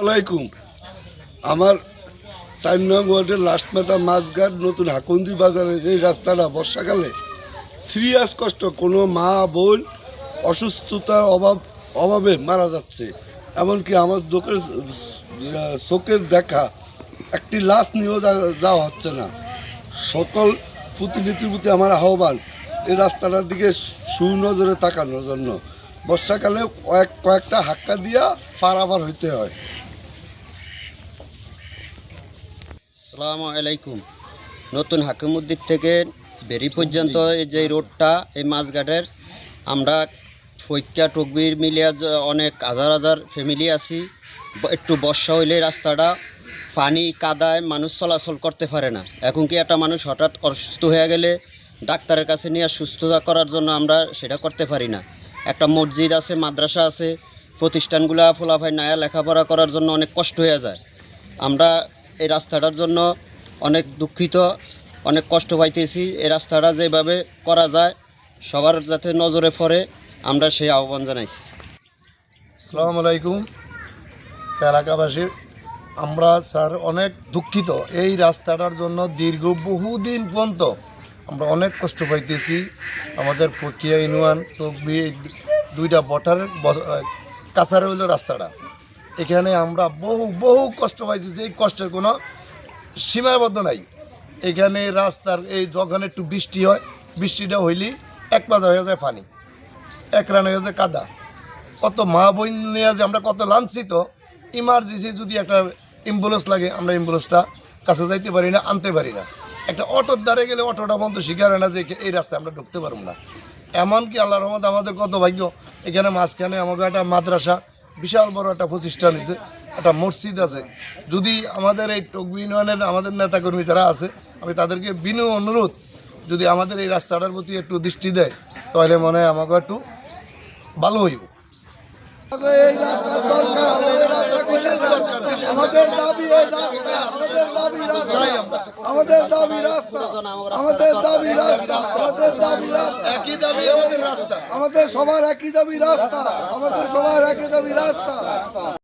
আলাইকুম। আমার চার নং ওয়ার্ডের লাস্ট মাথা মাছঘাট নতুন হাকুন্দি বাজারের এই রাস্তাটা বর্ষাকালে সিরিয়াস কষ্ট। কোনো মা বোন অসুস্থতার অভাব, অভাবে মারা যাচ্ছে। এমনকি আমার চোখের চোখের দেখা, একটি লাশ নিয়েও যাওয়া হচ্ছে না। সকল প্রতিনিধির প্রতি আমার আহ্বান, এই রাস্তাটার দিকে সুনজরে তাকানোর জন্য। বর্ষাকালে কয়েক, কয়েকটা হাক্কা দিয়া পারাপার হইতে হয়। আসসালামু আলাইকুম। নতুন হাকিমুদ্দিন থেকে বেরি পর্যন্ত এই যে রোডটা, এই মাছঘাটের, আমরা ফৈক্কা টকবির মিলিয়া অনেক হাজার হাজার ফ্যামিলি আছি। একটু বর্ষা হইলে রাস্তাটা পানি কাদায় মানুষ চলাচল করতে পারে না। এখন কি একটা মানুষ হঠাৎ অসুস্থ হয়ে গেলে ডাক্তারের কাছে নিয়ে সুস্থতা করার জন্য আমরা সেটা করতে পারি না। একটা মসজিদ আছে, মাদ্রাসা আছে, প্রতিষ্ঠানগুলা ফোলাফাই নায়া লেখাপড়া করার জন্য অনেক কষ্ট হয়ে যায়। আমরা এই রাস্তাটার জন্য অনেক দুঃখিত, অনেক কষ্ট পাইতেছি। এই রাস্তাটা যেভাবে করা যায়, সবার যাতে নজরে পড়ে, আমরা সেই আহ্বান জানাইছি। সালাম আলাইকুম, এলাকাবাসী। আমরা, স্যার, অনেক দুঃখিত। এই রাস্তাটার জন্য দীর্ঘ বহুদিন পর্যন্ত আমরা অনেক কষ্ট পাইতেছি। আমাদের প্রক্রিয়া ইউনিয়ন এই দুইটা বটারের কাছারে হইল রাস্তাটা। এখানে আমরা বহু বহু কষ্ট পাইছি যে কষ্টের কোনো সীমাবদ্ধ নাই। এখানে রাস্তার এই যখন একটু বৃষ্টি হয়, বৃষ্টিটা হইলেই এক পাঁচ হয়ে যায় পানি, এক রান হয়ে যায় কাদা। কত মা বোন নিয়ে যে আমরা কত লাঞ্ছিত, ইমার্জেন্সি যদি একটা অ্যাম্বুলেন্স লাগে, আমরা অ্যাম্বুলেন্সটা কাছে যাইতে পারি না, আনতে পারি না। একটা অটোর দ্বারে গেলে অটোটা বন্ধ, শিকার না যে এই রাস্তায় আমরা ঢুকতে পারব না। এমনকি আল্লাহ রহমত আমাদের কত ভাগ্য, এখানে মাঝখানে আমাকে একটা মাদ্রাসা, বিশাল বড় একটা প্রতিষ্ঠান আছে একটা মসজিদ আছে। যদি আমাদের এই টকবি ইউনিয়নের আমাদের নেতাকর্মী যারা আছে, আমি তাদেরকে বিনু অনুরোধ, যদি আমাদের এই রাস্তাটার প্রতি একটু দৃষ্টি দেয়, তাহলে মনে হয় আমাকে একটু ভালো হইব। এই আমাদের দাবি এই রাস্তা, আমাদের দাবি রাস্তা। রাস্তা। আমাদের দাবি রাস্তা আমাদের দাবি রাস্তা। একই দাবি আমাদের রাস্তা। আমাদের সবার একই দাবি রাস্তা। আমাদের সবার একই দাবি রাস্তা।